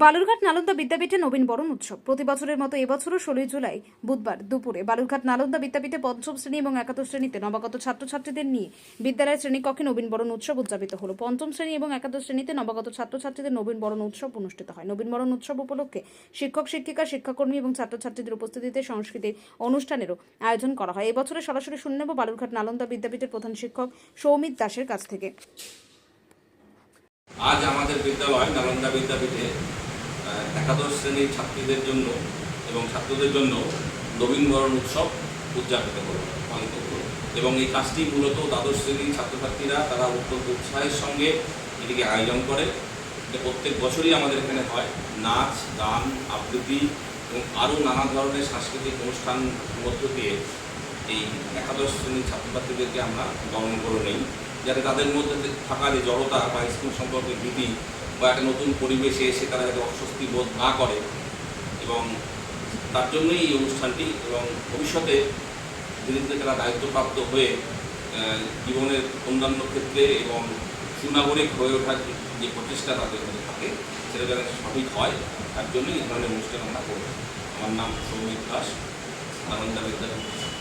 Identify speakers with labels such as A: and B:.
A: বালুরঘাট নালন্দা বিদ্যাপীঠে নবীন বরণ উৎসব। প্রতি বছরের মতো এবছরও ষোলোই জুলাই, বুধবার দুপুরে বালুরঘাট নালন্দা বিদ্যাপীঠে পঞ্চম শ্রেণি এবং একাদশ শ্রেণীতে নবাগত ছাত্রছাত্রীদের নিয়ে বিদ্যালয়ের শ্রেণীকক্ষে নবীন বরণ উৎসব উদযাপিত হলো। পঞ্চম শ্রেণি এবং একাদশ শ্রেণীতে নবাগত ছাত্রছাত্রীদের নবীন বরণ উৎসব অনুষ্ঠিত হয়। নবীন বরণ উৎসব উপলক্ষে শিক্ষক, শিক্ষিকা, শিক্ষাকর্মী এবং ছাত্রছাত্রীদের উপস্থিতিতে সাংস্কৃতিক অনুষ্ঠানেরও আয়োজন করা হয়। এবছরে সরাসরি শুনে নেব বালুরঘাট নালন্দা বিদ্যাপীঠের প্রধান শিক্ষক সৌমিত দাসের কাছ থেকে।
B: আজ আমাদের বিদ্যালয় নালন্দা বিদ্যাপীঠে একাদশ শ্রেণির ছাত্রীদের জন্য এবং ছাত্রদের জন্য নবীনবরণ উৎসব উদযাপিত হলো, পালিত হলো। এবং এই কাজটি মূলত দ্বাদশ শ্রেণির ছাত্রছাত্রীরা তারা অত্যন্ত উৎসাহের সঙ্গে এটিকে আয়োজন করে। প্রত্যেক বছরই আমাদের এখানে হয়। নাচ, গান, আবৃত্তি এবং আরও নানা ধরনের সাংস্কৃতিক অনুষ্ঠান মধ্য দিয়ে এই একাদশ শ্রেণির ছাত্রছাত্রীদেরকে আমরা বরণ করে নেই। যাতে তাদের মধ্যে থাকা যে জড়তা বা স্কুল সম্পর্কে ভীতি বা একটা নতুন পরিবেশে এসে তারা যাতে অস্বস্তি বোধ না করে এবং তার জন্যই এই অনুষ্ঠানটি এবং ভবিষ্যতে ধীরে ধীরে তারা দায়িত্বপ্রাপ্ত হয়ে জীবনের অন্যান্য ক্ষেত্রে এবং সুনাগরিক হয়ে ওঠার যে- প্রচেষ্টা তাদের মধ্যে থাকে, সেটা যাতে সঠিক হয়, তার জন্যই এই ধরনের অনুষ্ঠান আমরা করব আমার নাম সৌমিক দাস নালন্দা বিদ্যাপীঠ।